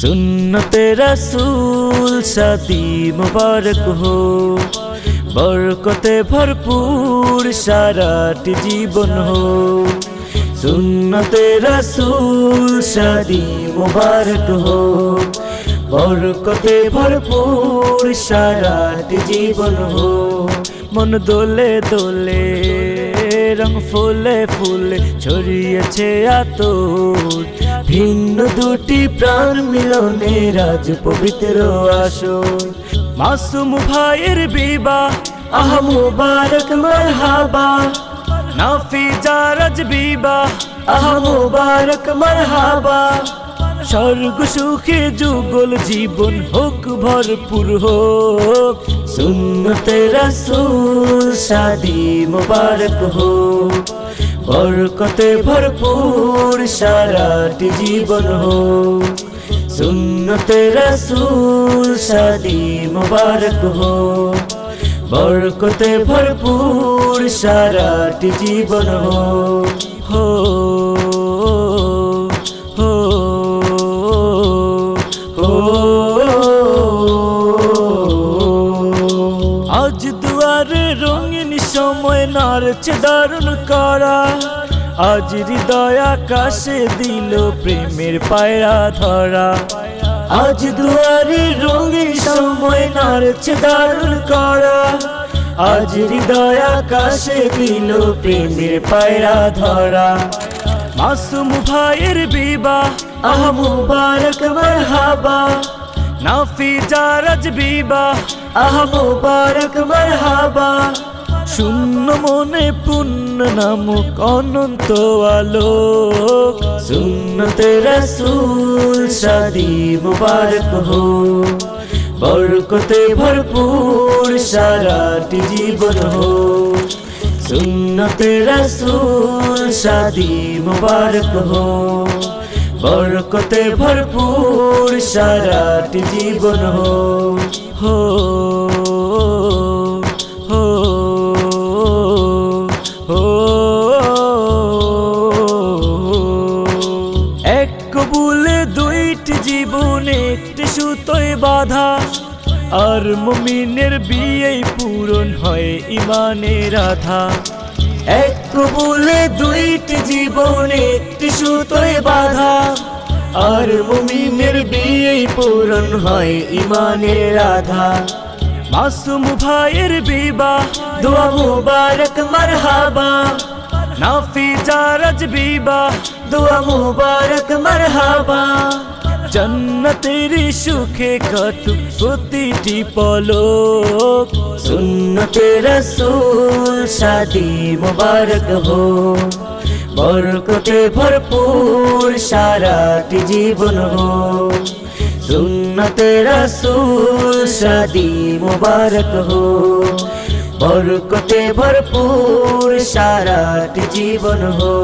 সুন্নতে রসুল শাদি মুবারক হো। বরকতে ভরপুর সারাটি জীবন হো। সুন্নতে রসুল শাদি মুবারক হো। বরকতে ভরপুর সারাটি জীবন হো। মন দোলে দোলে রং ফুলে ফুলে ছড়িয়েছে এত ভিন্ন দুটি প্রাণ মিলনে রাজ পবিত্র আসর। মাসুম ভাইয়ের বিবা আহ মুবারক, মারহাবা। নাফি জারাজ বিবা আহ মুবারক, মারহাবা। স্বর্গ সুখে যুগল জীবন হোক ভরপুর হোক। সুন্নতে রসুল শাদি মুবারক হোক। বরকতে ভরপুর সারাটি জীবন হোক। সুন্নতে রসুল শাদি মুবারক হোক। বরকতে ভরপুর সারাটি জীবন হোক। সময় নারছে দারুণ করা। আজ হৃদয় আকাশে দিল প্রেমের পায়রা ধরা। আজ দুয়ারে রঙিন সময় নারছে দারুণ করা। আজ হৃদয় আকাশে দিল প্রেমের পায়রা ধরা। মাসুম ভাইয়ের বিবাহ, আহ মুবারক মারহাবা। নাফি জারাজ বিবাহ, আহ মুবারক মারহাবা। শূন্য মনে পুণ্য নামক অনন্ত আলোক। সুন্নতে রসুল শাদি মুবারক হো বরকতে ভরপুর সারাটি জীবন হো সুন্নতে রসুল শাদি মুবারক হো বরকতে ভরপুর সারাটি জীবন হো হো দুইটি জীবন একটি সুতোয় বাধা। আর মুমিনের বিয়ে পূরণ হয় ইমানের আধা এক কবুলে দুইটি জীবন একটি সুতোয় বাধা। আর মুমিনের বিয়ে পূরণ হয় ইমানের আধা মাসুম ভাইয়ের বিবাহ, দোয়া মুবারক, মারহাবা। নাফি জারাজ বিবাহ, দোয়া মুবারক, মারহাবা। জন্নতের সুখে কাটু প্রতিটি পলক। সুন্নতে রসুল শাদি মুবারক হো বরকতে ভরপুর সারাটি জীবন হো সুন্নতে রসুল শাদি মুবারক হো বরকতে ভরপুর সারাটি জীবন হো